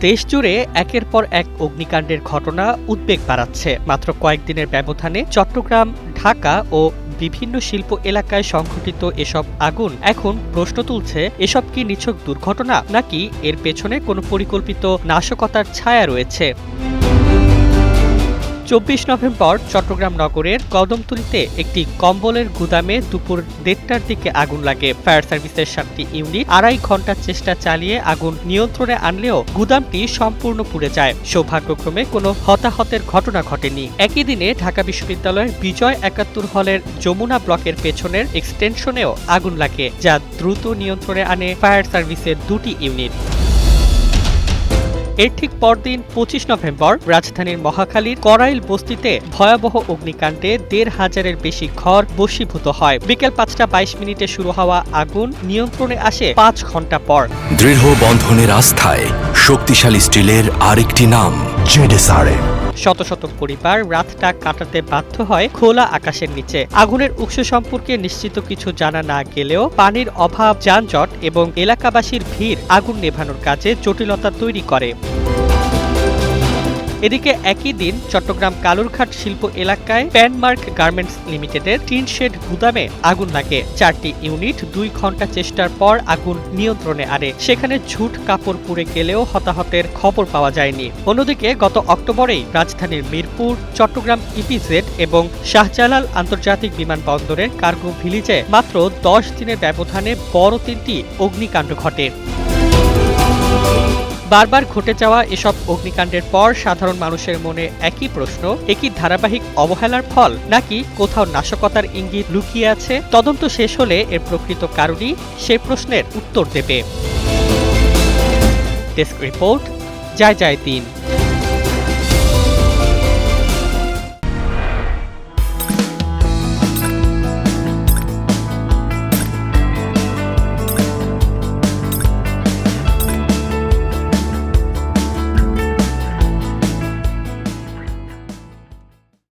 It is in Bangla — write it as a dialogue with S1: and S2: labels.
S1: দেশ জুড়ে একের পর এক অগ্নিকাণ্ডের ঘটনা উদ্বেগ বাড়াচ্ছে। মাত্র কয়েকদিনের ব্যবধানে চট্টগ্রাম, ঢাকা ও বিভিন্ন শিল্প এলাকায় সংঘটিত এসব আগুন এখন প্রশ্ন তুলছে, এসব কি নিছক দুর্ঘটনা নাকি এর পেছনে কোনো পরিকল্পিত নাশকতার ছায়া রয়েছে? চব্বিশ নভেম্বর চট্টগ্রাম নগরের কদমতলিতে একটি কম্বলের গুদামে দুপুর দেড়টার দিকে আগুন লাগে। ফায়ার সার্ভিসের সাতটি ইউনিট আড়াই ঘণ্টার চেষ্টা চালিয়ে আগুন নিয়ন্ত্রণে আনলেও গুদামটি সম্পূর্ণ পুড়ে যায়। সৌভাগ্যক্রমে কোনো হতাহতের ঘটনা ঘটেনি। একই দিনে ঢাকা বিশ্ববিদ্যালয়ের বিজয় একাত্তর হলের যমুনা ব্লকের পেছনের এক্সটেনশনেও আগুন লাগে, যা দ্রুত নিয়ন্ত্রণে আনে ফায়ার সার্ভিসের দুটি ইউনিট। এর ঠিক পরদিন পঁচিশ নভেম্বর রাজধানীর মহাখালীর করাইল বস্তিতে ভয়াবহ অগ্নিকাণ্ডে দেড় হাজারের বেশি ঘর বসীভূত হয়। বিকেল পাঁচটা বাইশ মিনিটে শুরু হওয়া আগুন নিয়ন্ত্রণে আসে পাঁচ ঘণ্টা পর।
S2: দৃঢ় বন্ধনের আস্থায় শক্তিশালী স্টিলের আরেকটি নাম, জেডেসআরএম।
S1: শত শত পরিবার রাতটা কাটাতে বাধ্য হয় খোলা আকাশের নিচে। আগুনের উৎস সম্পর্কে নিশ্চিত কিছু জানা না গেলেও পানির অভাব, যানজট এবং এলাকাবাসীর ভিড় আগুন নেভানোর কাজে জটিলতা তৈরি করে। এদিকে একই দিন চট্টগ্রাম কালুরঘাট শিল্প এলাকায় প্যানমার্ক গার্মেন্টস লিমিটেডের টিন শেড গুদামে আগুন লাগে। চারটি ইউনিট দুই ঘণ্টা চেষ্টার পর আগুন নিয়ন্ত্রণে আনে। সেখানে ঝুট কাপড় পুড়ে গেলেও হতাহতের খবর পাওয়া যায়নি। অন্যদিকে গত অক্টোবরেই রাজধানীর মিরপুর, চট্টগ্রাম ইপিজেড এবং শাহজালাল আন্তর্জাতিক বিমানবন্দরের কার্গো ভিলিজে মাত্র দশ দিনের ব্যবধানে বড় তিনটি অগ্নিকাণ্ড ঘটে। বারবার ঘটে যাওয়া এসব অগ্নিকাণ্ডের পর সাধারণ মানুষের মনে একই প্রশ্ন, একই ধারাবাহিক অবহেলার ফল নাকি কোথাও নাশকতার ইঙ্গিত লুকিয়ে আছে? তদন্ত শেষ হলে এর প্রকৃত কারণই সে প্রশ্নের উত্তর দেবে। ডেস্ক রিপোর্ট যায় যায় তিন।